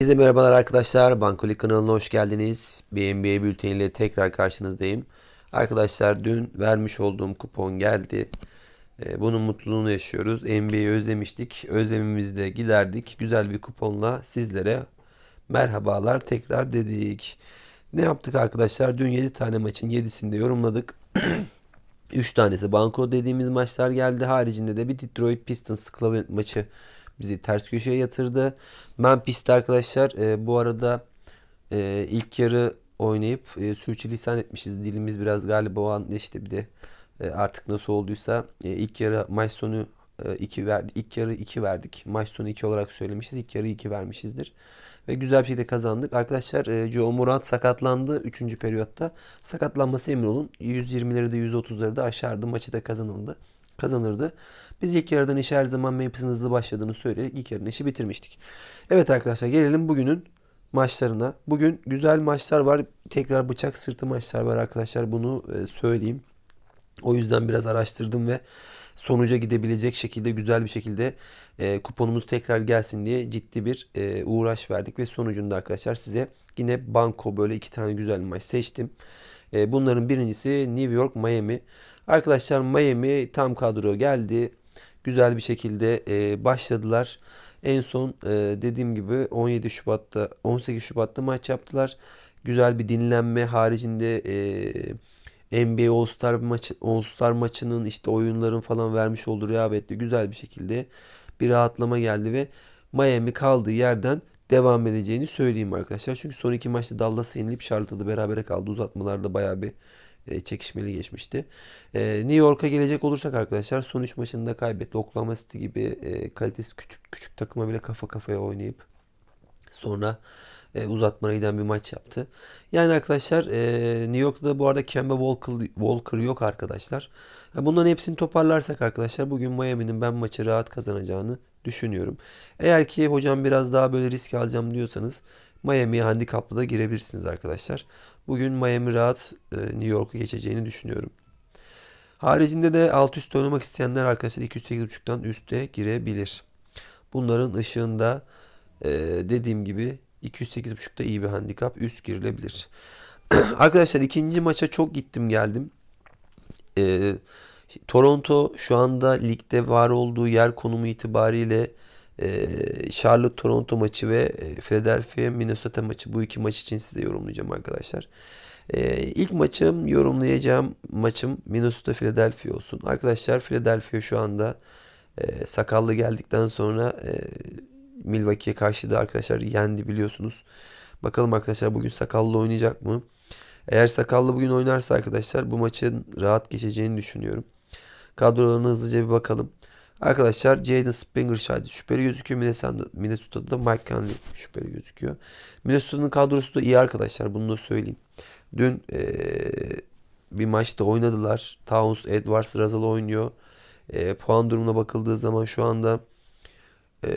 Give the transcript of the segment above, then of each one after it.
Herkese merhabalar arkadaşlar. Bankolik kanalına hoş geldiniz. Bir NBA bülteniyle tekrar karşınızdayım. Arkadaşlar dün vermiş olduğum kupon geldi. Ee, Bunun mutluluğunu yaşıyoruz. NBA'yi özlemiştik. Özlemimizi de giderdik. Güzel bir kuponla sizlere merhabalar tekrar dedik. Ne yaptık arkadaşlar? Dün 7 tane maçın 7'sini de yorumladık. 3 tanesi banko dediğimiz maçlar geldi. Haricinde de bir Detroit Pistons Cleveland maçı bizi ters köşeye yatırdı. Memphis'te arkadaşlar e, bu arada e, ilk yarı oynayıp e, sürçülisan etmişiz. Dilimiz biraz galiba o an işte bir de e, artık nasıl olduysa e, ilk yarı maç sonu 2 verdi. İlk yarı 2 verdik. Maç sonu 2 olarak söylemişiz. İlk yarı 2 vermişizdir. Ve güzel bir şekilde kazandık. Arkadaşlar e, Joe Murat sakatlandı 3. periyotta. Sakatlanması emin olun. 120'leri de 130'ları da aşardı. Maçı da kazanıldı. Kazanırdı. Biz ilk yarıdan işe her zaman Memphis'in hızlı başladığını söyleyerek ilk yarının işi bitirmiştik. Evet arkadaşlar gelelim bugünün maçlarına. Bugün güzel maçlar var. Tekrar bıçak sırtı maçlar var arkadaşlar. Bunu e, söyleyeyim. O yüzden biraz araştırdım ve sonuca gidebilecek şekilde güzel bir şekilde e, kuponumuz tekrar gelsin diye ciddi bir e, uğraş verdik ve sonucunda arkadaşlar size yine banko böyle iki tane güzel maç seçtim. E, bunların birincisi New York Miami. Arkadaşlar Miami tam kadro geldi. Güzel bir şekilde e, başladılar. En son e, dediğim gibi 17 Şubat'ta 18 Şubat'ta maç yaptılar. Güzel bir dinlenme haricinde NBA All Star maçı All Star maçının işte oyunların falan vermiş olduğu rehavetle güzel bir şekilde bir rahatlama geldi ve Miami kaldığı yerden devam edeceğini söyleyeyim arkadaşlar. Çünkü son iki maçta Dallas'a yenilip Charlotte'da berabere kaldı. Uzatmalarda bayağı bir e, çekişmeli geçmişti. E, New York'a gelecek olursak arkadaşlar son 3 maçında kaybetti. Oklahoma City gibi e, kalitesi küçük, küçük takıma bile kafa kafaya oynayıp sonra e, uzatmaya giden bir maç yaptı. Yani arkadaşlar e, New York'ta bu arada Kemba Walker, Walker yok arkadaşlar. E, bunların hepsini toparlarsak arkadaşlar bugün Miami'nin ben maçı rahat kazanacağını düşünüyorum. Eğer ki hocam biraz daha böyle risk alacağım diyorsanız Miami'ye handikaplı da girebilirsiniz arkadaşlar. Bugün Miami rahat e, New York'u geçeceğini düşünüyorum. Haricinde de alt üst oynamak isteyenler arkadaşlar 208.5'tan üste girebilir. Bunların ışığında e, dediğim gibi 208.5'da iyi bir handikap üst girilebilir. arkadaşlar ikinci maça çok gittim geldim. E, Toronto şu anda ligde var olduğu yer konumu itibariyle e, Charlotte Toronto maçı ve e, Philadelphia Minnesota maçı bu iki maç için size yorumlayacağım arkadaşlar. E, ilk maçım yorumlayacağım maçım Minnesota Philadelphia olsun. Arkadaşlar Philadelphia şu anda e, sakallı geldikten sonra e, Milwaukee'ye karşı da arkadaşlar yendi biliyorsunuz. Bakalım arkadaşlar bugün sakallı oynayacak mı? Eğer sakallı bugün oynarsa arkadaşlar bu maçın rahat geçeceğini düşünüyorum. Kadrolarına hızlıca bir bakalım. Arkadaşlar Jaden Springer şahidi şüpheli gözüküyor. Minnesota'da da Mike Conley şüpheli gözüküyor. Minnesota'nın kadrosu da iyi arkadaşlar. Bunu da söyleyeyim. Dün ee, bir maçta oynadılar. Towns, Edwards, Russell oynuyor. E, puan durumuna bakıldığı zaman şu anda e,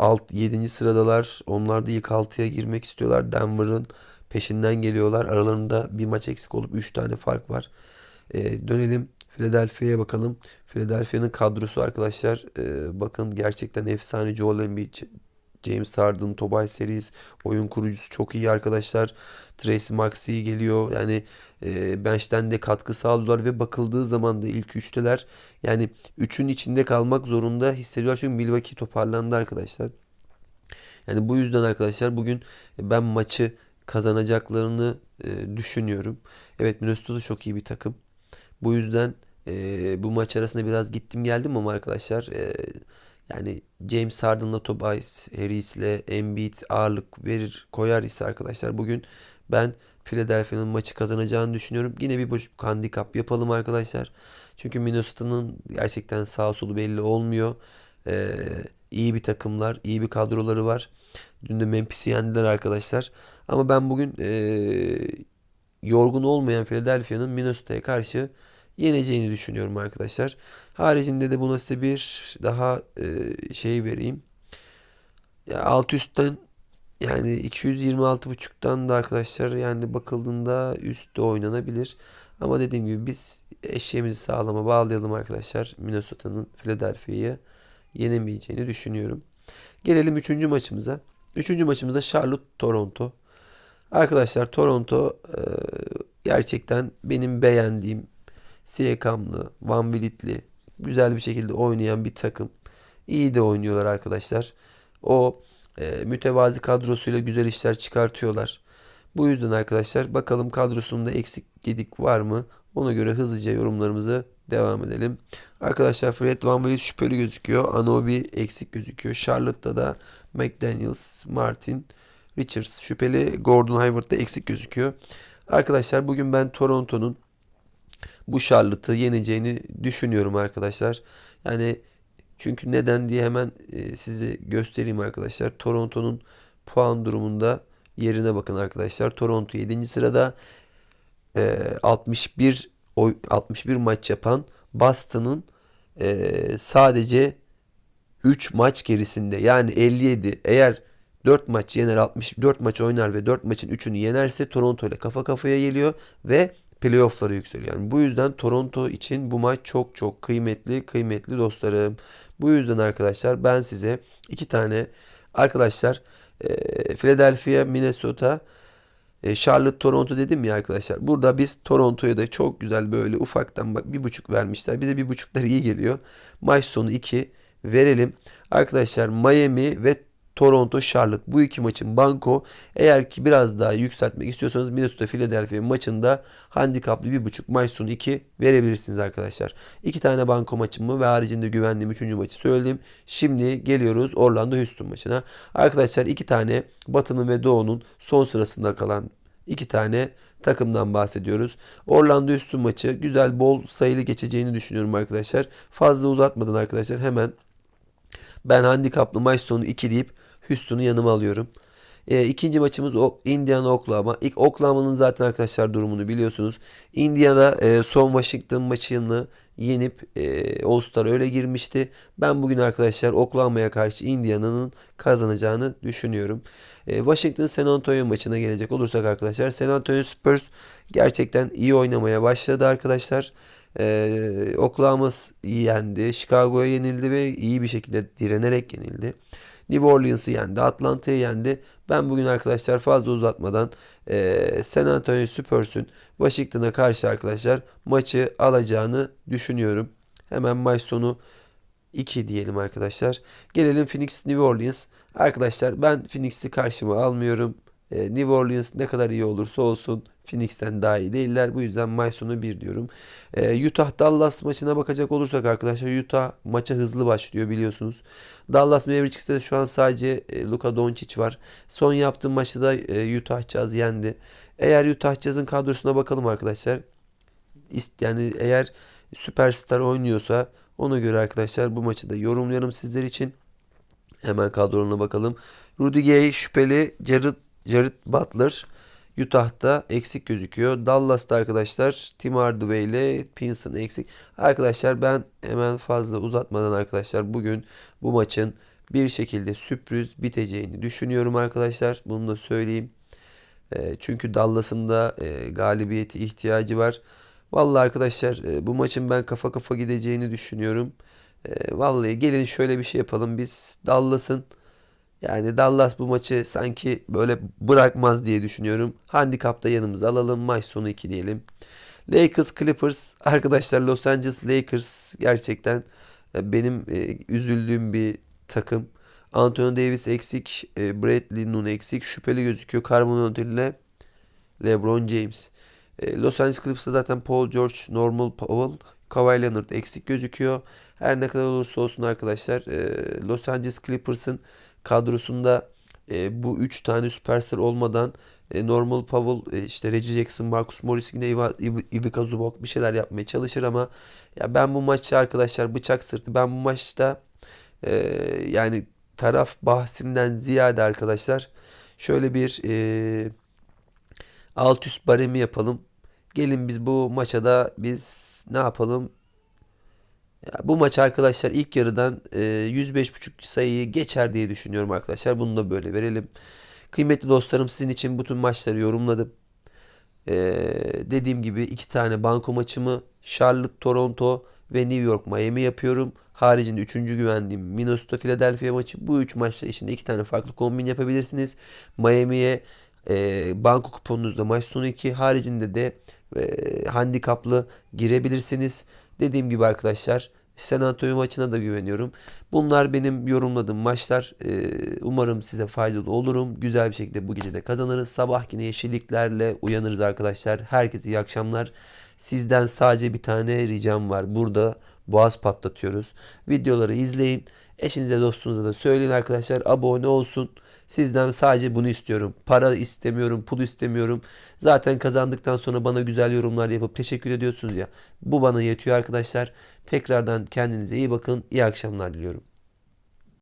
alt 7. sıradalar. Onlar da ilk 6'ya girmek istiyorlar. Denver'ın peşinden geliyorlar. Aralarında bir maç eksik olup 3 tane fark var. E, dönelim Philadelphia'ya bakalım. Philadelphia'nın kadrosu arkadaşlar e, bakın gerçekten efsane Joel Embiid, James Harden, Tobias Harris oyun kurucusu çok iyi arkadaşlar. Tracy Maxey geliyor. Yani e, bench'ten de katkı sağlıyorlar ve bakıldığı zaman da ilk üçteler. Yani üçün içinde kalmak zorunda hissediyorlar. Çünkü Milwaukee toparlandı arkadaşlar. Yani bu yüzden arkadaşlar bugün ben maçı kazanacaklarını e, düşünüyorum. Evet Minnesota çok iyi bir takım. Bu yüzden e, bu maç arasında biraz gittim geldim ama arkadaşlar e, yani James Harden'la Tobias Harris'le Embiid ağırlık verir koyar ise arkadaşlar bugün ben Philadelphia'nın maçı kazanacağını düşünüyorum. Yine bir boş handikap yapalım arkadaşlar. Çünkü Minnesota'nın gerçekten sağ solu belli olmuyor. Ee, iyi bir takımlar, iyi bir kadroları var. Dün de Memphis'i yendiler arkadaşlar. Ama ben bugün e, yorgun olmayan Philadelphia'nın Minnesota'ya karşı yeneceğini düşünüyorum arkadaşlar. Haricinde de buna size bir daha e, şey vereyim. Ya alt üstten yani 226.5'tan da arkadaşlar yani bakıldığında üstte oynanabilir. Ama dediğim gibi biz eşeğimizi sağlama bağlayalım arkadaşlar. Minnesota'nın Philadelphia'yı yenemeyeceğini düşünüyorum. Gelelim 3. maçımıza. Üçüncü maçımızda Charlotte Toronto. Arkadaşlar Toronto e, gerçekten benim beğendiğim Siakam'lı, Van Vliet'li güzel bir şekilde oynayan bir takım. İyi de oynuyorlar arkadaşlar. O e, mütevazi kadrosuyla güzel işler çıkartıyorlar. Bu yüzden arkadaşlar bakalım kadrosunda eksik gedik var mı? Ona göre hızlıca yorumlarımızı devam edelim. Arkadaşlar Fred Van Vliet şüpheli gözüküyor. Anobi eksik gözüküyor. Charlotte'da da McDaniels, Martin, Richards şüpheli. Gordon Hayward da eksik gözüküyor. Arkadaşlar bugün ben Toronto'nun bu Charlotte'ı yeneceğini düşünüyorum arkadaşlar. Yani çünkü neden diye hemen e, size göstereyim arkadaşlar. Toronto'nun puan durumunda yerine bakın arkadaşlar. Toronto 7. sırada e, 61 oy, 61 maç yapan Boston'ın e, sadece 3 maç gerisinde yani 57 eğer 4 maç yener 64 maç oynar ve 4 maçın 3'ünü yenerse Toronto ile kafa kafaya geliyor ve playoff'lara yükseliyor. Yani bu yüzden Toronto için bu maç çok çok kıymetli kıymetli dostlarım. Bu yüzden arkadaşlar ben size iki tane arkadaşlar e, Philadelphia, Minnesota, e, Charlotte, Toronto dedim ya arkadaşlar. Burada biz Toronto'ya da çok güzel böyle ufaktan bak bir buçuk vermişler. Bize bir buçuklar iyi geliyor. Maç sonu 2 verelim. Arkadaşlar Miami ve Toronto, Charlotte bu iki maçın banko eğer ki biraz daha yükseltmek istiyorsanız Minnesota Philadelphia maçında handikaplı bir buçuk maç sonu 2 verebilirsiniz arkadaşlar. İki tane banko maçımı ve haricinde güvendiğim üçüncü maçı söyledim. Şimdi geliyoruz Orlando Houston maçına. Arkadaşlar iki tane Batı'nın ve Doğu'nun son sırasında kalan iki tane takımdan bahsediyoruz. Orlando Houston maçı güzel bol sayılı geçeceğini düşünüyorum arkadaşlar. Fazla uzatmadan arkadaşlar hemen ben handikaplı maç sonu 2 deyip Houston'u yanıma alıyorum. E, ikinci maçımız o Indiana Oklahoma. İlk Oklahoma'nın zaten arkadaşlar durumunu biliyorsunuz. Indiana e, son Washington maçını yenip e, All-Star öyle girmişti. Ben bugün arkadaşlar Oklahoma'ya karşı Indiana'nın kazanacağını düşünüyorum. E, Washington San Antonio maçına gelecek olursak arkadaşlar San Antonio Spurs gerçekten iyi oynamaya başladı arkadaşlar. Ee, Oklahoma yendi. Chicago'ya yenildi ve iyi bir şekilde direnerek yenildi. New Orleans'ı yendi. Atlanta'yı yendi. Ben bugün arkadaşlar fazla uzatmadan e, San Antonio Spurs'un Washington'a karşı arkadaşlar maçı alacağını düşünüyorum. Hemen maç sonu 2 diyelim arkadaşlar. Gelelim Phoenix New Orleans. Arkadaşlar ben Phoenix'i karşıma almıyorum. E, New Orleans ne kadar iyi olursa olsun Phoenix'ten daha iyi değiller. Bu yüzden maç sonu 1 diyorum. E, Utah Dallas maçına bakacak olursak arkadaşlar Utah maça hızlı başlıyor biliyorsunuz. Dallas Mavericks'te şu an sadece e, Luka Doncic var. Son yaptığım maçta da e, Utah Jazz yendi. Eğer Utah Jazz'ın kadrosuna bakalım arkadaşlar. Yani eğer süperstar oynuyorsa ona göre arkadaşlar bu maçı da yorumlayalım sizler için. Hemen kadrona bakalım. Rudy Gay şüpheli. Jared, Jared Butler. Utah'ta eksik gözüküyor. Dallas'ta arkadaşlar Tim Hardaway ile Pinson eksik. Arkadaşlar ben hemen fazla uzatmadan arkadaşlar bugün bu maçın bir şekilde sürpriz biteceğini düşünüyorum arkadaşlar. Bunu da söyleyeyim. E, çünkü Dallas'ın da e, galibiyeti ihtiyacı var. Vallahi arkadaşlar e, bu maçın ben kafa kafa gideceğini düşünüyorum. E, vallahi gelin şöyle bir şey yapalım. Biz Dallas'ın yani Dallas bu maçı sanki böyle bırakmaz diye düşünüyorum. Handikapta yanımıza alalım. Maç sonu 2 diyelim. Lakers Clippers. Arkadaşlar Los Angeles Lakers gerçekten e, benim e, üzüldüğüm bir takım. Anthony Davis eksik. E, Bradley Nun eksik. Şüpheli gözüküyor. Carmelo Anthony ile LeBron James. E, Los Angeles Clippers'ta zaten Paul George, Normal Powell, Kawhi Leonard eksik gözüküyor. Her ne kadar olursa olsun arkadaşlar e, Los Angeles Clippers'ın kadrosunda e, bu 3 tane süperstar olmadan e, Normal Powell, e, işte Reggie Jackson, Marcus Morris yine Iva, Ivica Zubok bir şeyler yapmaya çalışır ama ya ben bu maçı arkadaşlar bıçak sırtı ben bu maçta e, yani taraf bahsinden ziyade arkadaşlar şöyle bir e, alt üst baremi yapalım. Gelin biz bu maça biz ne yapalım? Ya bu maç arkadaşlar ilk yarıdan e, 105.5 sayıyı geçer diye düşünüyorum arkadaşlar. Bunu da böyle verelim. Kıymetli dostlarım sizin için bütün maçları yorumladım. E, dediğim gibi iki tane banko maçımı Charlotte, Toronto ve New York, Miami yapıyorum. Haricinde üçüncü güvendiğim Minnesota Philadelphia maçı. Bu üç maçta içinde iki tane farklı kombin yapabilirsiniz. Miami'ye e, banko kuponunuzda maç sonu 2 haricinde de e, handikaplı girebilirsiniz. Dediğim gibi arkadaşlar San Antonio maçına da güveniyorum. Bunlar benim yorumladığım maçlar. E, umarım size faydalı olurum. Güzel bir şekilde bu gece de kazanırız. Sabah yine yeşilliklerle uyanırız arkadaşlar. Herkese iyi akşamlar. Sizden sadece bir tane ricam var. Burada boğaz patlatıyoruz. Videoları izleyin. Eşinize dostunuza da söyleyin arkadaşlar. Abone olsun. Sizden sadece bunu istiyorum. Para istemiyorum, pul istemiyorum. Zaten kazandıktan sonra bana güzel yorumlar yapıp teşekkür ediyorsunuz ya. Bu bana yetiyor arkadaşlar. Tekrardan kendinize iyi bakın. İyi akşamlar diliyorum.